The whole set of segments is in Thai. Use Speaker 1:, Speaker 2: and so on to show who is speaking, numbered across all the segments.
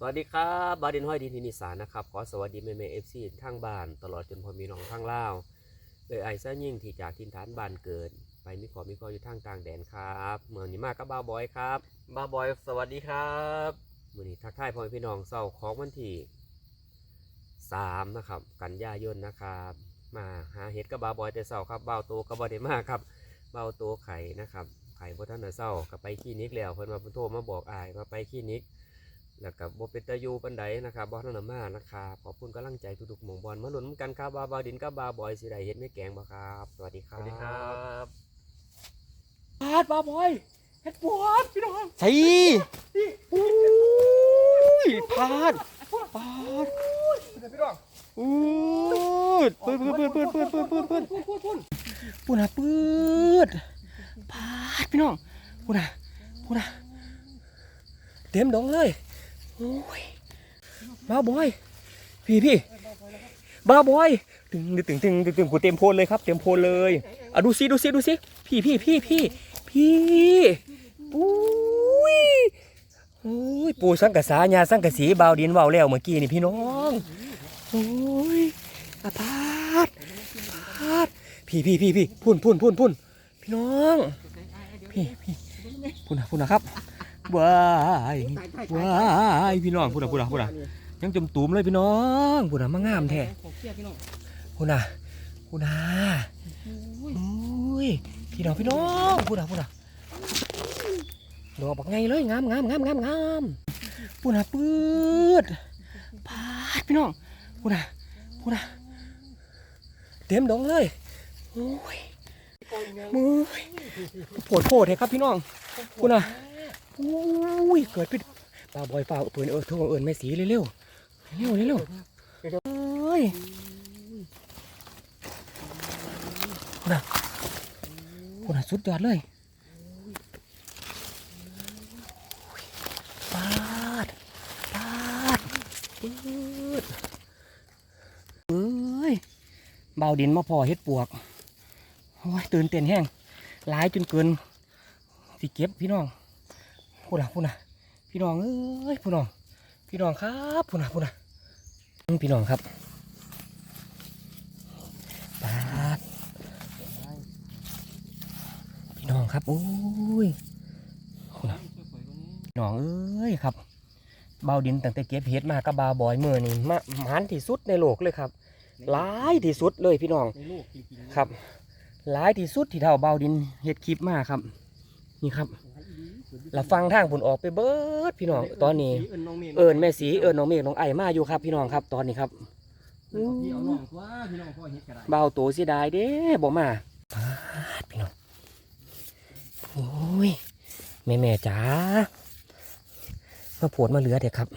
Speaker 1: สวัสดีครับบาดินห้อยดินทินิสานนะครับขอสวัสดีแม่แม่เอฟซีทางบ้าน ตลอดจนพอมีน้องทางล่าวเลยไอ้ซะยิ่งที่จากทินฐานบ้านเกิด ไปมีขอมีขออยู่ทางต่างแดนครับเมื่อนี้มากับบ้าวบอยครับบ้าวบอยสวัสดีครับเมื่อนี้ทักทายพ่อแม่พี่น้องเศร้าของวันที่สามนะครับ กันยายนนะครับ มาหาเห็ดกับบ้าวบอยแต่เศร้าครับบ้าวโตกับบอได้มากครับบ้าวโตไข่นะครับไข่พระท่านน่ะเศร้ากับไปคลินิกแล้วเพิ่นมาเพิ่นโทรมาบอกอายว่าไปคลินิก แล้วกับโบเป็นตาอยูปันไดนะครับบอสนันมานะครับขอบคุณกำลังใจทุกๆหมองบอลมาหนุนกันครับบาบาวดินกับบาบอยสิได้เฮ็ดไม่แกงบ่ครับ สวัสดีครับ
Speaker 2: สวัสดีครับ
Speaker 3: ปาดปลาบอยเฮ็ดปวดพี่น้อง
Speaker 2: ใช่
Speaker 3: อุ้ยพาดปาด
Speaker 2: พี่น้อง
Speaker 3: อู้ดเปิดเปิดเปิดเปิดเปิดเปิดเปิดเปิดปุ่นอะปืดพาดพี่น้องปุ่นอะปุ่นอะเต็มดงเลย โอ้ยบ้าบอย พี่พี่บ้าบอยตึงตึงตึงตึงตึงกูเต็มโพนเลยครับ เต็มโพนเลยอะดูซิดูซิดูซิพี่พี่พี่พี่พี่ปุ้ยโอ้ยปูสังกะสาญาสังกะสีบาวดินว่าวแล้วเมื่อกี้นี่พี่น้องโอ้ยอาพาดพาดพี่พี่พี่พี่พุ่นพุ่นพุ่นพุ่นพี่น้อง พี่พี่พุ่นนะพุ่นนะครับ วายวายพี่น้องพุ่นะพุ่นะพุ่นะยังจมตูมเลยพี่น้องพุ่นะมางามแท้พูน่ะพูน่ะโอ้ยพี่น้องพี่น้องพูน่ะพูน่ะดอกบักไงเลยงามงามงามงามงามพูน่ะปืดพาดพี่น้องพูน่ะพูน่ะเต็มดองเลยโอ้ยมือโผดโผดเลยครับพี่น้องพูน่ะ อ้ยเกิดเป็นปลาบอยปลาเปิดเออโทเอิญแม่สีเร็วเร็วเร็วเร็วเร็วเอ้ยคุณอะคุณอะสุดยอดเลยปาดปาดปืดเอ้ยเบาดินมาพอเฮ็ดปวกโอ้ยตื่นเต้นแห้งหลายจนเกินสิเก็บพี่น้อง พูดอะพูดอะพี่น้องเอ้ยพูดน้อง พี่น้องครับพูดอะพูดอะพี่น้องครับปาดพี่น้องครับโอ้ยคุณน่ะพี่น้องเอ้ยครับเบาดินตั้งแต่เก็บเห็ดมากับบาบอยเมื่อนี่มาหมานที่สุดในโลกเลยครับหลายที่สุดเลยพี่น้องครับหลายที่สุดที่เท่าเบาดินเห็ดคลิปมาครับ นี่ครับ เราฟังทางผลออกไปเบิดพี่น้องตอนนี้
Speaker 2: เอิญน้องเมฆ
Speaker 3: เอิญแม่สีเอิญน้องเมฆน้องไอมาอยู่ครับ พี่น้องครับ ตอนนี้ครับ
Speaker 2: พี่เอาน้องว่าพี่น้องพ่อเฮ็ดกระไร
Speaker 3: เบาตัวเสียดายเด้บอกมาปาดพี่น้องโอ้ยแม่แม่จ๋ามาโผดมาเหลือเด็กครับ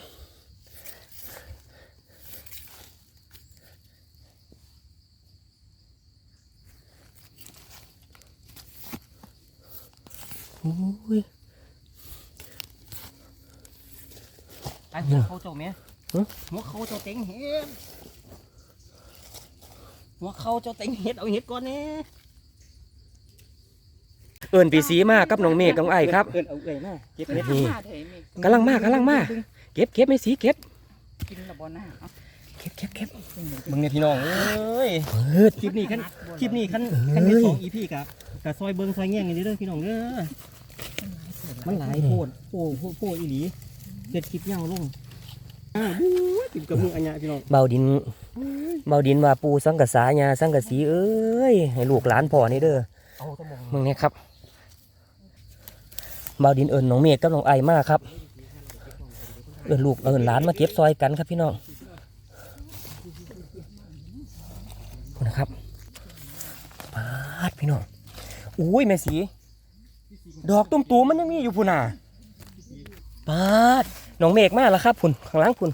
Speaker 3: โอ้ย
Speaker 2: ไอ้ หัวเขาเจ้าแม่
Speaker 3: ฮะ
Speaker 2: หัวเขาเจ้าเต็งเฮ็ดหัวเขาเจ้าเต็งเฮ็ดเอาเฮ็ดก่อนแน่
Speaker 3: เอิญปีสีมากกับน้องเมฆน้องไอครับ
Speaker 2: เอิญเอาเอ้ยมาเก็บเฮ็ด
Speaker 3: นี่กำลังมากกำลังมาเก็บเก็บไม่สีเก็บ
Speaker 4: กินระบอหน้าเอา
Speaker 3: เก็บเก็บเก็บ
Speaker 2: มึงเนี่ยพี่น้องเอ้ย
Speaker 3: เปิด
Speaker 2: คลิปนี้คันคลิปนี้คัน
Speaker 3: เอ้ย
Speaker 2: คันเป็นสองอีพีกะกะซอยเบิ่งซอยแง่งอย่างนี้เด้อพี่น้องเด้อมันหลายโพดโพดโพดโพดอีหลี เฮ็ดคลิปยาวลงอ่าบู๊ติมกับมืออัญญาพี่น้อง
Speaker 3: เบาดินเบาดินว่าปูสังกะสาญาสังกะสีเอ้ยให้ลูกหลานพ่อนี่เด้อ
Speaker 2: เอาสมอง
Speaker 3: มึงเนี่ยครับเบาดินเอิญน้องเมฆกับน้องไอมากครับ เอิญลูกเอิญหลานมาเก็บซอยกันครับพี่น้องคุณนะครับปาดพี่น้องอุ้ยแม่สี ดอกตุ้มตูมมันยังมีอยู่พุ่นน่ะ ปาดน้องเมฆมาแล้วครับพุ่นข้างล่างพุ่น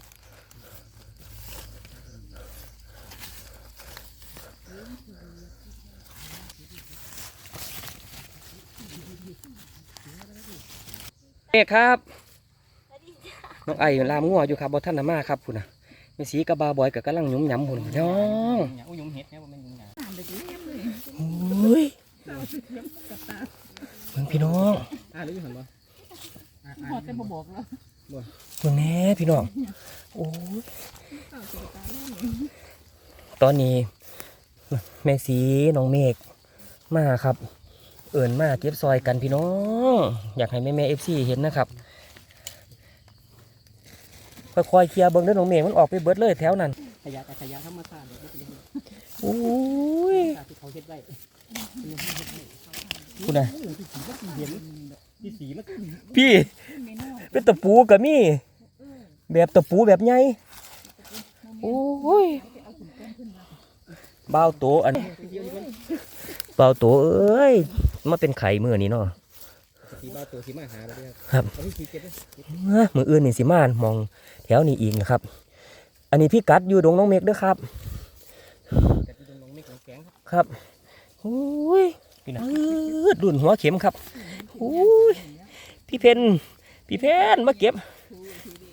Speaker 3: เอกครับ น้องไอ้ลามงัวอยู่ครับบอท่านนามาครับพุ่นะมีสีกระบาบอยกับกำลังหยุ่มหยำพุ่นน้อง
Speaker 2: อุ้ยยุงเฮ็ดเนี่ยม่นหยัง
Speaker 4: อ่านไปดิเลย
Speaker 3: โอ้ยเบิ่งพี่น้อง
Speaker 2: อ่าหรืออยู่หั่นบ่
Speaker 4: พอจะมาบอกแล้ว
Speaker 3: เบิ่งแน่พี่น้อง โอ้ยตอนนี้ แม่สีน้องเมฆมาครับ เอิ่นมาเก็บซอยกันพี่น้อง อยากให้แม่แม่เอฟซีเห็นนะครับค่อยๆเคลียร์เบิ้งเด้อน้องเมฆมันออกไปเบิดเลยแถวนั้น
Speaker 2: ขยะแต่ขยะธรรมชาติเดี๋ยวมันเป็นยัง
Speaker 3: โอ้ย
Speaker 2: ที่เขาเฮ็ดไว้
Speaker 3: คุณนะ
Speaker 2: ที่สีมันเห็นที่สีมัน
Speaker 3: พี่เป็นตะปูกับมี่แบบตะปูแบบใหญ่โอ้ยเบาโตอันเบาโตเอ้ยมาเป็นไข่มือนี่เนาะ
Speaker 2: สีบ้าตัวสีมาหาไปเลย
Speaker 3: ครับ
Speaker 2: เอาที่สีเก็บเลย
Speaker 3: เอ้อมืออื่นนี่สิมานมองแถวนี้อีกนะครับ อันนี้พี่กัดอยู่ดงน้องเมฆเด้วยครับ
Speaker 2: แต่ที่ตรงน้องไม่ของแกงครับ
Speaker 3: ครับโอ้ย พี่นะดรุ่นหัวเข็มครับโอ้ยพี่เพนพี่เพนมาเก็บ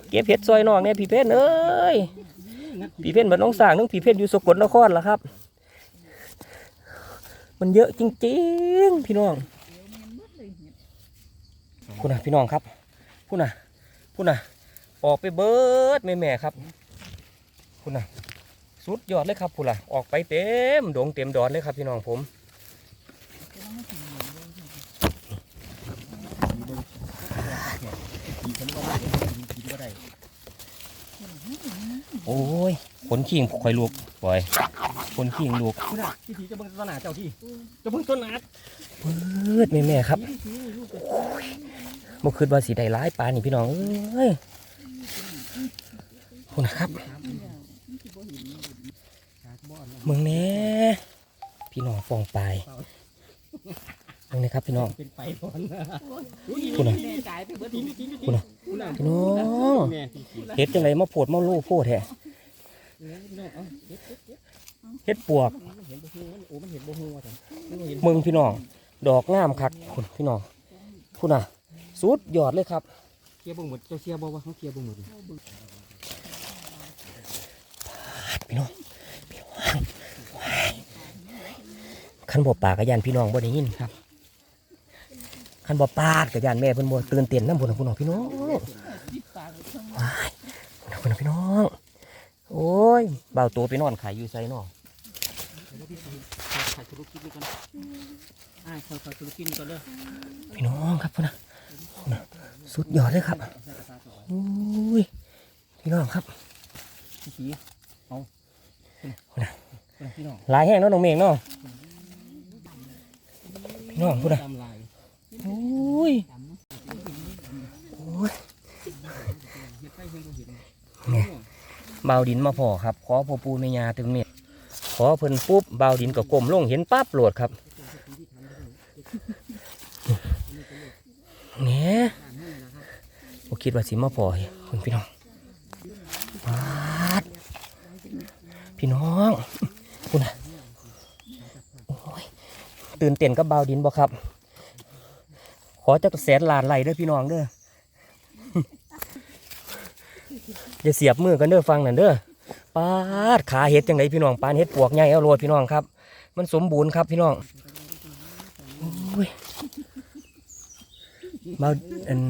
Speaker 3: เก็บเห็ดซอยนองเนี่ยพี่เพนเอ้ยพี่เพนบัดน้องสางนึงพี่เพนอยู่สกลนครล่ะครับ มันเยอะจริงๆ พี่น้องพูดนะพี่น้องครับพูดนะพูดนะออกไปเบิดแม่แม่ๆครับพูดนะสุดยอดเลยครับพูดละออกไปเต็มดงเต็มดอนเลยครับพี่น้องผม
Speaker 2: สีฉันว่าไม่สีกินก็ได้
Speaker 3: โอ้ยขนขิงข่อยลูกปล่อยขนขิงลูก
Speaker 2: คุณอะที่สีจะเบิ่งต้นหนาเจ้าที่จะเบิ่งต้นหนา
Speaker 3: เบิดแม่แม่ๆครับบ่คืนว่าสีได้ร้ายปานนี่พี่น้องเอ้ยพูดนะครับเมืองแหน่พี่น้องฟองปลายเมืองนี้ครับพี่น้อง
Speaker 2: เป็นไปก่อน
Speaker 3: พูดนะ
Speaker 4: แม่กายไปเบิด
Speaker 2: จริงจริงจริง
Speaker 3: พูดนะ
Speaker 2: คุณอะ
Speaker 3: พี่น้อง
Speaker 2: แม่สีสี
Speaker 3: เฮ็ดจังไรมาโพดมาโลโพดแท้
Speaker 2: น้องเอาเฮ็ด
Speaker 3: เฮ็ดปวก
Speaker 2: มันเห็นบ่ฮู้มันโอ้มันเห็นบ่ฮู้ว่าซั่นมันบ่เห็น
Speaker 3: เมืองพี่น้องดอกงามคักคุณพี่น้องพูดนะสุดยอดเลยครับ
Speaker 2: เคลียร์บ่หมดเจ้าเคลียร์บ่ว่าเขาเคลียร์บ่หมด
Speaker 3: พี่น้องพี่น้องขันบ่ปากกระยานพี่น้องบ่ได้ยินครับ ขันบ่ปาดกระยานแม่เพิ่นบ่ตื่นเต้นน้ำพุ่นนะพุ่นนะพี่น้องว้ายพุ่นนะพุ่นนะพี่น้อง โอ้ยเบาตัวไปนอนขายอยู่ไซน้อง
Speaker 2: ถ่ายธุรกิจนี่ก่อนอ่าขอถ่ายธุรกิจนี่ก่อนเด้อ
Speaker 3: พี่น้องครับพุ่นนะสุดยอดเลยครับโอ้ยพี่น้องครับ
Speaker 2: สีสีเอาคุณน่ะ
Speaker 3: ลายแห้งเนาะน้องเมฆเนาะพี่น้องพุ่นนะ โอ้ยโอ้ย
Speaker 2: เฮ็ดไปเฮ็ดบ่เห็น
Speaker 3: เนี่ยเบาดินมาพอครับ ขอพ่อปูแม่ยาตึงเม็ดขอเพิ่นปุ๊บเบาดินก็ก้มลงเห็นปั๊บโหลดครับเนี่ยบ่คิดว่าสิมาพอคุณพี่น้องปาดพี่น้องคุณนะตื่นเต้นกับเบาดินบ่ครับ ขอจักแสนล้านไหลเด้อพี่น้องเด้ออย่าเสียบมือกันเด้อฟังนั่นเด้อปาดขาเห็ดจังไดพี่น้องปานเห็ดปวกใหญ่เอาโลดพี่น้องครับ มันสมบูรณ์ครับพี่น้องมา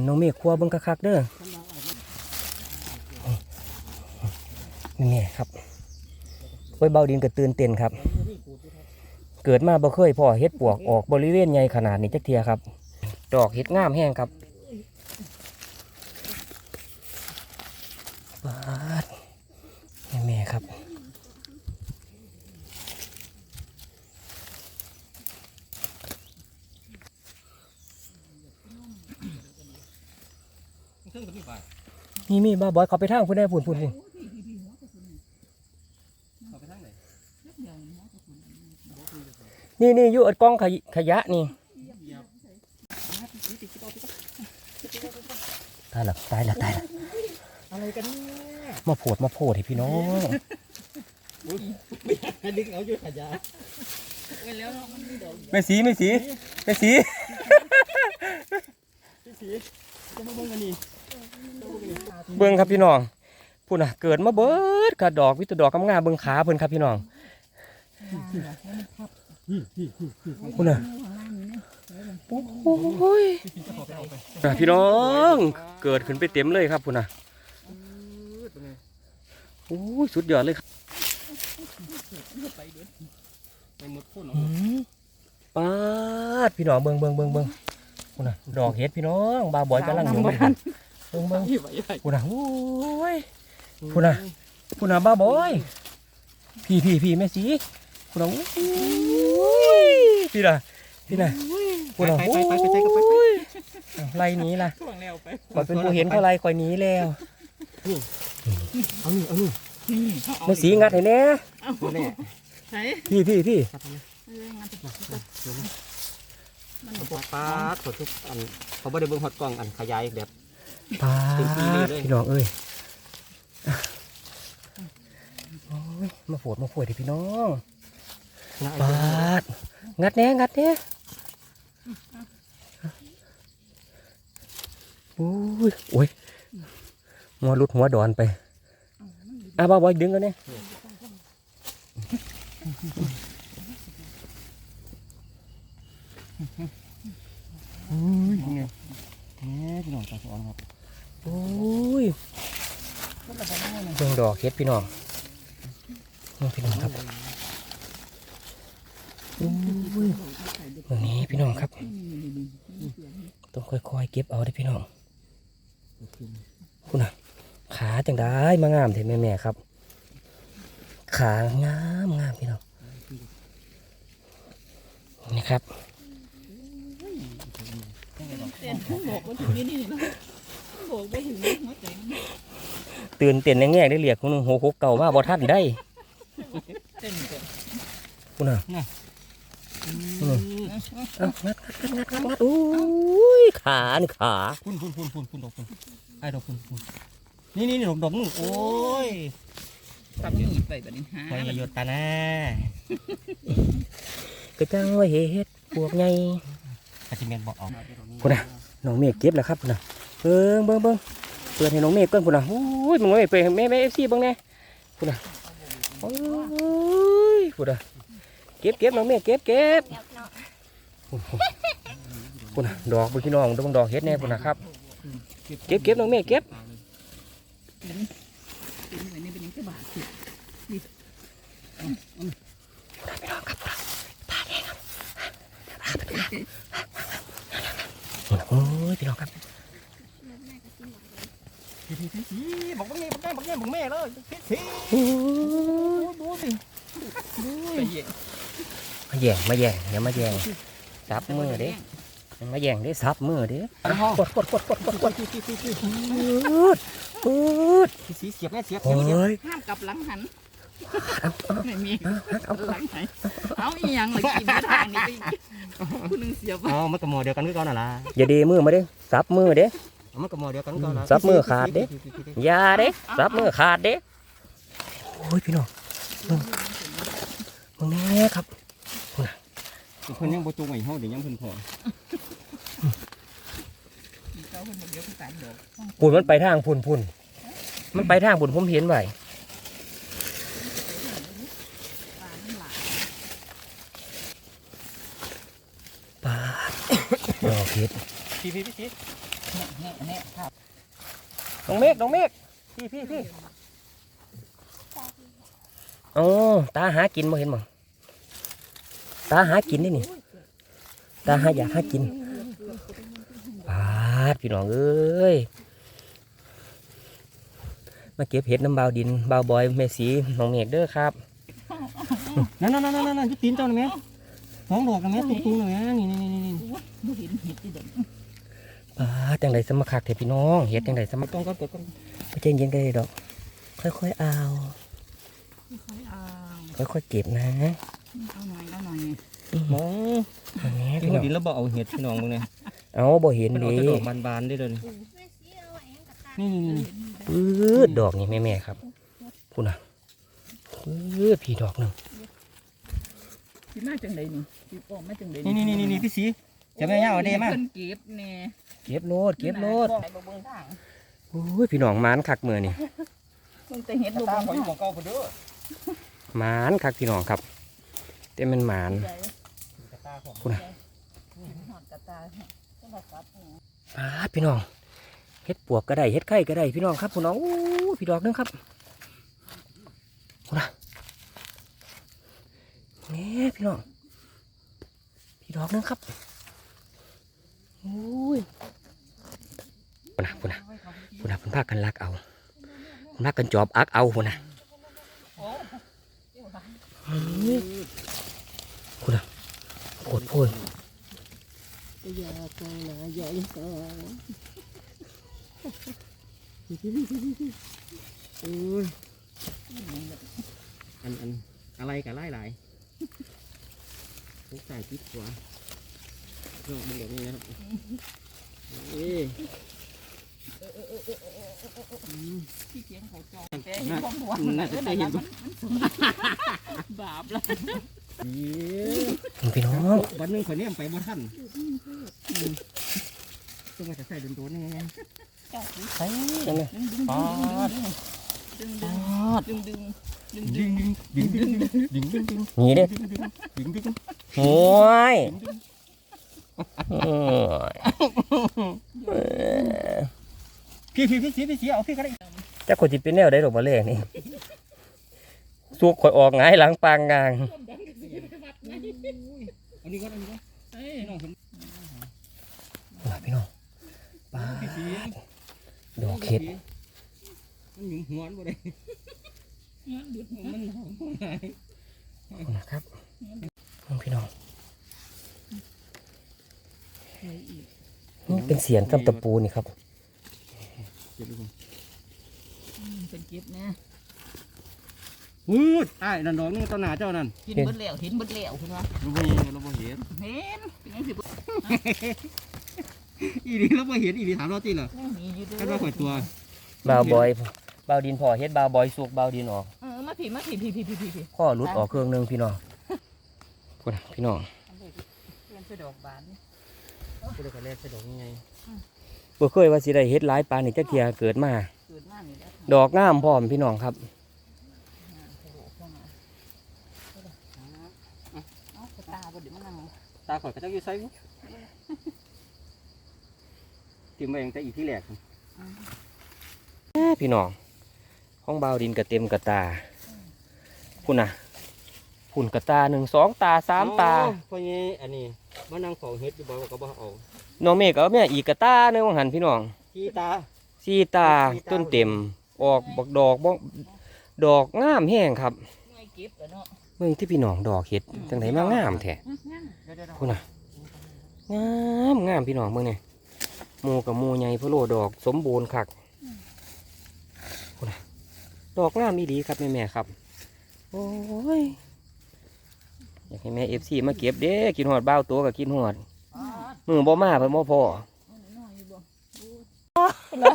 Speaker 3: น้องเมฆครัวเบิ่งคักๆเด้อนี่ครับโอ้ยเบาดินก็ตื่นเต้นครับ เกิดมาบ่เคยพ่อเห็ดปวกออกบริเวณใหญ่ขนาดนี้จักเทียครับ ดอกเห็ดงามแห้งครับบาดแม่ครับ
Speaker 2: เครื่องกับนี่บาท
Speaker 3: นี่มีบ้าบอยเขาไปทางพุ่นได้พุ่นพุ่นพุ่น
Speaker 2: นี่
Speaker 3: นี่อยู่อัดกล้องขยขยะนี่ ตายละตายละตายละ
Speaker 2: อะไรกันเนี่ย
Speaker 3: มาโผดมาโผดให้พี่น้อง
Speaker 2: ให้ดึงเอาอยู่ขยะ
Speaker 4: เอ้ยแล้วมันมีดอก
Speaker 3: ไม่สีไม่สีไม่สี
Speaker 2: สีสีจะมาเบิ่งกันนี่
Speaker 3: เบิ้งครับพี่น้องพุ่นอะเกิดมาเบิดกระดอกวิตดอกกำงามเบิ้งขาเพิ่นครับพี่น้องพุ่นอะ โอ้ยน่ะพี่น้องเกิดขึ้นไปเต็มเลยครับพุ่นน่ะโอ้ยสุดยอดเลยครับ
Speaker 2: ไปหมดพ่น
Speaker 3: อืมปาดพี่น้องเบิ่งเบิ่งเบิ่งเบิ่งพุ่นน่ะดอกเห็ดพี่น้องบาบอยกำลังอยู่เบิ่งเบิ่งเบิ่ง
Speaker 2: ที่ไหวใหญ่
Speaker 3: พุ่นน่ะโอ้ยพุ่นน่ะพุ่นน่ะบาบอย พี่พี่พี่แม่สีพุ่นน่ะโอ้ยพี่น่ะพี่น่ะ พุ่นน่ะ
Speaker 2: ไป
Speaker 3: โอ้
Speaker 2: ไปไปไปใจกับไปไป
Speaker 3: ยไล่หนี้ล่ะ
Speaker 4: ช่วงแล้วไป
Speaker 3: ก่อนเป็นผู้เห็นเขาไล่ก่อยหนี้แล้ว
Speaker 2: เอานี่เอานี่
Speaker 4: นี่เขาเอา
Speaker 3: แม่สีงัดให้แน่
Speaker 4: เอา
Speaker 2: ตัวแน่
Speaker 4: ใช่
Speaker 3: พี่พี่พี่
Speaker 2: ครับผม
Speaker 4: เอองานจะ
Speaker 2: มันปปาดสดทุกอันเขาบ่ได้เบิ่งฮอตกล้องอันขยายแบบ
Speaker 3: ปา
Speaker 2: เต็มที่เลย
Speaker 3: ด
Speaker 2: เลย
Speaker 3: พี่น้องเอ้ยโอ้ยมาโผดมาโผดดิพี่น้อง
Speaker 2: นะ
Speaker 3: ปาดงัดแน่งัดแน่ โอ้ยโอ้ยหัวหลุดหัวดอนไปอะบ้าบอยดึงกันเนี่ย
Speaker 2: โอ้ยยังไงแหมพี่น้องตาสอนครับ
Speaker 3: โอ้ยเบิ่งดอกเฮ็ดพี่น้องพี่น้องครับโอ้ย พี่น้องครับต้องค่อยๆเก็บเอาเด้พี่น้องคุณน่ะขาจังได้มางามเถอะแม่ๆครับ ขางามงามพี่น้องนี่ครับ
Speaker 4: เต้นบอกว่าถึงนี่นี่นะบอกว่าถึงนี่หัวใจ
Speaker 3: ตื่นเต้นแง่ๆได้เรียกคุณหกเก่ามากบ่ทันได้
Speaker 4: เต้
Speaker 3: คุณน่ะ เอางัดงัดงัดงัดงัดโอ้ยขานี่ขา
Speaker 2: พุ่นพุ่นพุ่นพุ่นพุ่นดอกพุ่นไอ้ดอกพุ่นพุ่นนี่นี่นี่ดอกดอกนึงโอ้ย
Speaker 4: ทำยังอีกไปแบบนี้หา
Speaker 2: คอยมาหยดตาหน้าก
Speaker 3: ระจังไว้เฮ็ดพวกไง
Speaker 2: กระสิเมนบอกออก
Speaker 3: คุณน่ะน้องเมฆเก็บแล้วครับคุณน่ะเบิ่งเบิ่งเบิ่งเปิดให้น้องเมฆก่อนคุณน่ะโอ้ยมึงไม่เปิดแม่แม่เอฟซีบิ่งแน่คุณน่ะโอ้ยคุณน่ะเก็บเก็บน้องเมฆเก็บเก็บ คุณน่ะดอกเบิ่งพี่น้องดอกดอกเฮ็ดแน่คุณน่ะครับ เก็บเก็บน้องเมฆเก็บ
Speaker 4: เป็นไว้ในเป็นยังจะบาดสิ
Speaker 3: โอ้ยพี่น้องครับ
Speaker 2: พี่พี่พี่บอกว่าไงบอกแม่บอกแม่บอกแม่เลยพี่พี่
Speaker 3: โอ้ย
Speaker 2: ดูสิ
Speaker 4: ไปเย็น
Speaker 3: มาแย่งมาแย่งอย่ามาแย่ง ซับมือเด้มาแย่งเด้ซับมือเด้กดกดกดกดกดกด
Speaker 2: พี่พี่พี่พี่
Speaker 3: ปืดปืด
Speaker 2: พี่สีเสียบแม่เสียบ
Speaker 3: โอ้
Speaker 2: เสียบเสียบ
Speaker 3: ย
Speaker 4: ห้ามกลับหลังหันไม่มี
Speaker 3: เอา
Speaker 4: หลังหันเอาอีหยังเลยกินไม่ได้นี่ไปคุณนึงเสียบ
Speaker 2: อ๋อมันกับหมอเดียวกันคือกันน่ะล่ะ
Speaker 3: อย่าดีมือมาเด้ซับมือเด้
Speaker 2: มันกับหมอเดียวกันคือกันล่ะ
Speaker 3: ซับมือขาดเด้อย่าเด้ซับมือขาดเด้โอ้ยพี่น้องมึงมึงแน่ครับ
Speaker 2: เพิ่นยังบ่จุงไอ้เฮาเดี๋ยวยังเพิ่นพอ
Speaker 4: เขาคนบอกเดี๋ยวพี่ตามบอก
Speaker 3: ปุ่นมันไปทางพุ่นพุ่นมันไปทางพุ่นผมเห็นไว้
Speaker 4: ปลาน้ำหลาย
Speaker 3: ปาดดอกเห็ด
Speaker 2: พี่พี่พี่พี่
Speaker 4: แน่แน่ครับ
Speaker 3: น้องเมฆน้องเมฆพี่พี่พี่อ๋อตาหากินบ่เห็นบ่ ตาหากินนี่นี่ตาหาอยากหากินปาดพี่น้องเอ้ยมาเก็บเห็ดน้ำเบาวดินเบาวบอยแม่สีน้องเมฆเด้อครับ
Speaker 2: นั่นนั่นนั่นนั่นนั่นยุตีนเจ้าหน่อยแม่สองดอกนะแม่ตุ้งตุ้งหน่อยแม่นี่นี่นี่นี่
Speaker 4: ไม่เห็นเห็ดที่เดิม
Speaker 3: ปาดจังไดสมาคักเถอะพี่น้องเห็ดจังไดสมา
Speaker 2: ต้องก็กดก่อน
Speaker 3: ไปเจนเย็นกันเลยดอก ค่อยๆเอา
Speaker 4: เอา
Speaker 3: ค่อยๆเก็บนะ
Speaker 4: เอาหน่อยเอาหน่อย
Speaker 2: มอง
Speaker 3: อันนี้
Speaker 2: ที่
Speaker 3: พี่
Speaker 2: หั
Speaker 3: น้อง
Speaker 2: วดินแล้วบ่เอาเห็ดพี่น้องมึงเนี่ย
Speaker 3: เอาบ่เห็น
Speaker 2: มันเอา
Speaker 3: ดิ
Speaker 2: แต่ดอกบานๆได้เลยนี่นี่นี่
Speaker 3: ปื๊ดดอกนี่แม่ๆครับพูดนะปื๊ดพี่ดอกหนึ่ง
Speaker 4: พี่มาจังไดนี่พี่ป้อมมาจังได
Speaker 2: นี่นี่นี่นี่พี่สีจะแม่ย่าเอาเด้มา
Speaker 4: เพิ่นเก็บแน่
Speaker 3: เก็บโลดเก็บโลด
Speaker 4: ไหนบ่เบิ่งทาง
Speaker 3: โอ้ยพี่น้องหมานคักมือนี่
Speaker 4: เบิ่งแต่เห็ดบ่
Speaker 2: ตา
Speaker 4: เบิ่ง
Speaker 2: ขอยของเก่าพุ่นเด้อ
Speaker 3: หมานคักพี่น้องครับ แต่มันหมาน
Speaker 4: ใจ
Speaker 2: ตาของ
Speaker 3: พูดนะ
Speaker 4: หอดกระตาก็มาตัดเนี่ย
Speaker 3: ปาดพี่น้องเฮ็ดปวกก็ได้เฮ็ดไข่ก็ได้พี่น้องครับพี่น้องโอ้พี่ดอกหนึงครับคุณนะนี่พี่น้องพี่ดอกหนึงครับโอ้ยคุณนะคุณนะคุณนะคุณพากันลักเอาคุณพากันจอบอักเอาคุณนะ คุณนะโคตรพ่น
Speaker 4: อย่าไปนะอย่าไป
Speaker 2: โอ้ยอันอันอะไรกับไล่หลายสงสัยคิดกว่าเรื่องมันแบบนี้นะครับเอ้
Speaker 4: ที่เขียนเขาจอง
Speaker 2: น่า
Speaker 4: แต่ของหัว
Speaker 2: น่าจะได้เห็น
Speaker 4: บาปแล้ว
Speaker 2: เย้
Speaker 3: พี่น้อง
Speaker 2: วันหนึงข่อยเนี่ยไปบ่ทันอืมต้องมาจะใส่โดนๆแน่
Speaker 3: ใช่ยังไง
Speaker 4: ดึงดึงดึงดึงดึง
Speaker 2: ดึ
Speaker 4: ดึ
Speaker 2: ง
Speaker 4: ง
Speaker 2: ดึงดึงดึงดึงดึง
Speaker 3: นี่เด้
Speaker 2: ดึงดึงดึงดึง
Speaker 3: โอ้ยโอ้ย
Speaker 2: พี่พี่พี่สีพี่สีเอาพี่ก็ได้
Speaker 3: จักคนที่เป็นแนวได้ดอกบะเล่นี่สุกข่อยออกไงายหลังปางงาง
Speaker 2: อันนี้ก็อันนี้ก็
Speaker 4: เอ้ย
Speaker 2: พี่น้องผม
Speaker 3: น่ะพี่น้องปา
Speaker 2: พี่สี
Speaker 3: ดอกเห็ด
Speaker 2: มันหยุ่มหัวบ่ได้
Speaker 4: ดุดหัว
Speaker 2: มันหอมหาย
Speaker 3: นะครับพี่น้องนี่เป็นเสียงกำตะปูนี่ครับ
Speaker 2: เก็บดูก่อน
Speaker 4: เป็นเก็บนะ
Speaker 2: วูดไอ้นั่นดอกนึงต้นหนาเจ้านั่น
Speaker 4: เห็นเบิดแล้วเห็นเบิดแล้วคุณว่า
Speaker 2: เราบ่เห็นเราบ่เห็น
Speaker 4: เห็นเป็นยังสิบ
Speaker 2: อีนี่เราบ่เห็นอีนี่ถามเราตีเหรอ
Speaker 4: ยังมีอยู่ด้
Speaker 2: กันว่าข่อยตัว
Speaker 3: บาวบอยบาวดินพอเฮ็ดบาวบอยสุกบาวดินออก
Speaker 4: เออมาผีมาผีผีผีผีผีผี
Speaker 3: ข้อหลุดออกเครื่องหนึงพี่น้องพุ่นน่ะพี่น้อง
Speaker 4: เรียนไปดอกบานนี่
Speaker 2: กูเลยก็แลกใส่ดอกยังไง
Speaker 3: บ่เคยว่าสิได้เฮ็ดหลายปานนี่จักเที่ยเกิดมา
Speaker 4: เกิดมานี่แล้ว
Speaker 3: ดอกงามพร้อมพี่น้องครับ
Speaker 4: เอากระตาบ่เดี๋ยวมันนั่ง
Speaker 2: ตาข่อยก็จักอยู่ไสบุติมไปเองแต่อีที่แรก
Speaker 3: แม่พี่น้องห้องบาวดินกระเต็มกระตาคุณน่ะหุ่นกระตาหนึ่งสองตาสามตา
Speaker 2: พอนี้อันนี้ มานั่งเฝ้าเฮ็ดอยู่บ่ก็บ่เอา
Speaker 3: น้องเมฆเอาแม่อีกกระตาหนึ่งวังหันพี่น้อง
Speaker 2: ที่ตา
Speaker 3: สี่ตา ต้นเต็ม ออกบักดอกบ่ดอกงามแห้งครับ
Speaker 4: ไม่เก็บแล้วเนาะ
Speaker 3: เบิ่งที่พี่น้องดอกเห็ดจังไดมางามแท้
Speaker 2: เดี๋ยวๆ
Speaker 3: คุณน่ะงามงามพี่น้องเบิ่งนี่หมูกับหมูใหญ่พะโลดอกสมบูรณ์คักคุณน่ะดอกงามอีดีครับแม่แม่ๆครับ โอ้ยอยากให้แม่เอฟซีมาเก็บเด้กินหอดบ้าวตัวกับกินหอด
Speaker 4: อ๋อ
Speaker 3: มือบ่มาเพิ่นบ่พอ
Speaker 4: น้อยอยู่บ่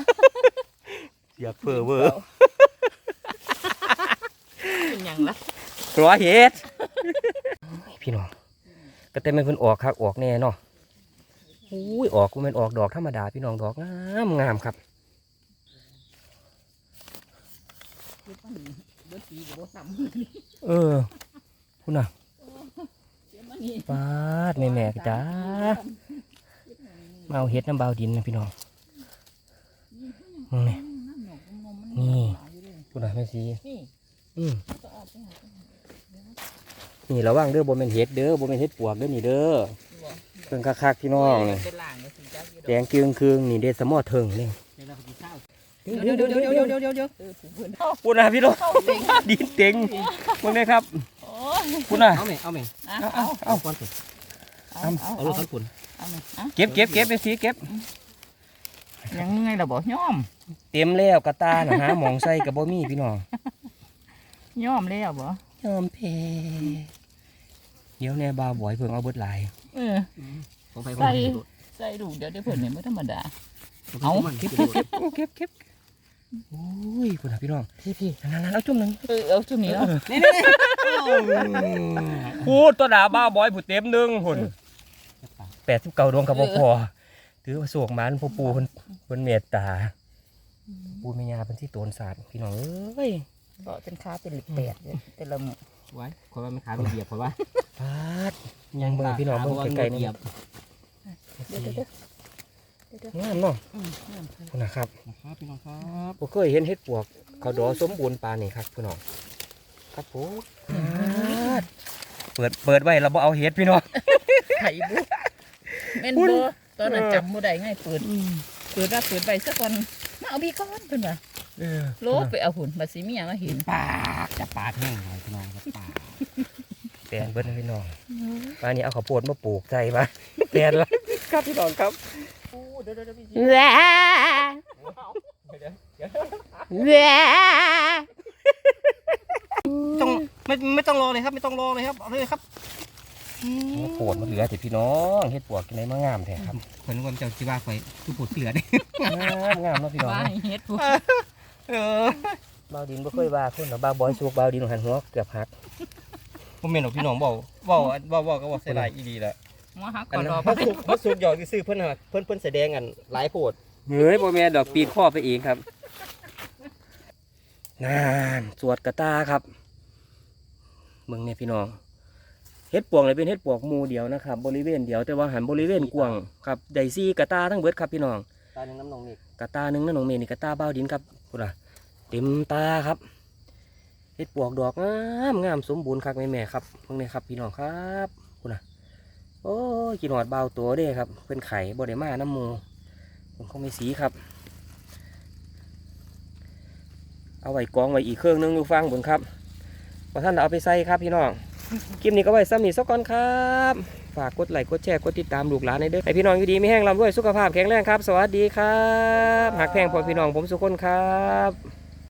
Speaker 3: อยากเพ้อเวอร์
Speaker 4: เป็นหยังล่ะ
Speaker 3: หัวเห็ดพี่น้องก็แต่แม่นเพิ่นออกคักออกแน่เนาะอุ้ยออกกูแม่นออกดอกธรรมดาพี่น้องดอกงามงามครับ
Speaker 4: เก็บมันเบิดปีก็บ่ซ้ำ
Speaker 3: เออคุณน่ะ
Speaker 4: เก็บมันนี่
Speaker 3: ปาดแม่แม่ๆจ้ามาเอาเห็ดน้ำบาวดินนะพี่น้องนี่
Speaker 4: น้ำหนองนมมัน
Speaker 3: นี่
Speaker 4: หลายอยู่เลย
Speaker 3: คุณน่ะแม่ซี
Speaker 4: นี่
Speaker 3: อืม
Speaker 4: จะออกไปหา
Speaker 3: นี่ระวังเด้อบ่แม่นเห็ดเด้อบ่แม่นเห็ดปวกเด้อนี่เด้อเพิ่นคักๆพี่น้องนี่
Speaker 4: เป็นล่างก็สิจักอยู่
Speaker 3: แดงเกลืองคืองนี่เด้สมอเถิงนี่
Speaker 2: เดี๋ยวเราไปกินข้าว
Speaker 3: เดี๋ยวเดี๋ยวเดี๋ยวเดี๋ยวเดี๋ยวเดี๋ยว
Speaker 4: เออผู้เพิ่น
Speaker 3: คุณน่ะพี่น้องดินเต็งมึงได้ครับ
Speaker 4: โอ้ย
Speaker 3: คุณน่ะ
Speaker 2: เอาไหมเอาไหม
Speaker 4: เอา
Speaker 3: เอา
Speaker 4: เอา
Speaker 3: เอาเอา
Speaker 2: ก่อนสิ
Speaker 4: เอาเอา
Speaker 2: เอาลูกขันปุ่น
Speaker 4: เอาไหมเอา
Speaker 3: เก็บเก็บเก็บไปสิเก็บ
Speaker 4: ยังไงล่ะบ่ย่อม
Speaker 3: เต็มแล้วกระตาน่ะหาหมองใส่กับบ่มีพี่น้อง
Speaker 4: ย่อมแล้วบ่
Speaker 3: ยอมแพ้เดี๋ยวแน่บาวบอยเพิ่งเอาเบิดหลาย
Speaker 4: เออ
Speaker 2: ของไป
Speaker 4: ใส่ใส่ดูเดี๋ยวได้เพิ่นเนี่ยบ่ธรรมดาเอา
Speaker 3: เก็บเก็บเก็บเก็บเก็บ โอ้ยคุณน่ะพี่น้อง
Speaker 4: พี่พี่
Speaker 3: นั่นๆๆเอาจุ่มหนึง
Speaker 4: เออเอาจุดนี้แล้ว
Speaker 3: พูดตัวหนาบ้าบอยผู้เต็มหนึงหุ่นแปดสิบเก้าดวงกับบ่พอถือว่าโศกหมันพ่อปู่เพิ่นเพิ่นเมตตา ปู่แม่ย่าเพิ่นที่โตนศาสตร์พี่น้องเอ้ย
Speaker 4: ก็เป็นค้าเป็นแปดเลยแต่ละมื้อ
Speaker 2: ไว้คอยว่ามันขาเป็นเหยียบคอยว่า
Speaker 3: ปาดยังเบิ่งพี่น้องเบิ่งไกลๆนี่
Speaker 2: เหยียบ
Speaker 4: เดี๋ยวเดี๋ยวเดี๋ยวเดี๋ยว
Speaker 3: งามเนาะ
Speaker 4: อืมงามค่ะ
Speaker 3: คุณนะครับ
Speaker 2: นะครับพี่น้องครับ
Speaker 3: ผมเคยเห็นเห็ดปวกเขาดอสมบูรณ์ปานนี่ครับพี่น้องครับผมเปิดเปิดไว้เราบ่เอาเห็ดพี่น้อง
Speaker 4: ไข่บุแม่นบ่ตอนนั้นจำบ่ได้ไงเปิดเปิดว่าเปิดไปสักคนมาเอาพี่ก้อนเพิ่นว่าโลบไปเอาหุ่นบัดสิมีหยังมาเห็น
Speaker 2: ปากจะปาดแห้งเลยพี่น้องครับปาก
Speaker 3: แปลนเบิ้ลพี่น้องปานนี้เอาข้าวโพดมาปลูกใจปะแปลนละครับพี่น้องครับ
Speaker 2: ต้องไม่ไม่ต้องรอเลยครับ ไม่ต้องรอเลยครับเอาเลยครับ
Speaker 3: ข้าวดมาเหลือแต่พี่น้องเห็ดปวกกินได้มางามแท้ครับ
Speaker 2: คนนึกว่าเจ้าจีว่าไฟคือปวดเหลือได้
Speaker 3: งามงามเนาะพี่น้อง
Speaker 4: ว่า
Speaker 3: เนาะ
Speaker 4: ให้เฮ็ดผู้
Speaker 2: เออ
Speaker 3: บ่าวดินบ่เคยว่าคนเนาะบ่าวบอยสุกบ่าวดินหันหัวเกือบหัก
Speaker 2: ผมเมนของพี่น้องบอกบอกบอกบอกก็บอกเสียดายอีดีละ
Speaker 4: มาหัก
Speaker 2: อั
Speaker 4: ก่
Speaker 2: น
Speaker 4: อน
Speaker 2: นั้น
Speaker 4: รอ
Speaker 2: เขาสุกเขาสุกหยอกซื้อเพิ่นหักเพิ่นเพิ่นแสดงกันหลายโพด
Speaker 3: เฮ้ยบ่แม่นดอกปีนข้อไปเองครับนานสวดกระตาครับเมืองเนี่ยพี่น้องเฮ็ดปวงเลยเป็นเฮ็ดปวกหมู่เดียวนะครับ บริเวณเดียวแต่ว่าหันบริเวณกว้างครับได้ซี่กระตาทั้งเบิดครับพี่น้อง
Speaker 2: ตาหนึ่งน้ำนองนี่
Speaker 3: กระตาหนึ่งนั่นน้องเมย์นี่กระตาเบ้าดินครับพูดล่ะเต็มตาครับเฮ็ดปวกดอกงามงามสมบูรณ์ครับแม่แม่ๆครับพวกนี้ครับพี่น้องครับพูดล่ะ โอ้กินหอดเบาตัวเด้ครับเพิ่นไข่บ่ได้มาน้ำมูผมคงไม่สีครับ เอาไว้กองไว้อีกเครื่องนึงดูฟังบุญครับพอท่านเอาไปใส่ครับพี่น้องคลิปนี้ก็ไว้ซ้ำนี่สักก่อนครับ ฝากกดไลค์กดแชร์กดติดตามลูกหลานในเด้อให้พี่น้องอยู่ดีไม่แห้งลำด้วยสุขภาพแข็งแรงครับ สวัสดีครับ หากแพงพอพี่น้องผมสุขคนครับ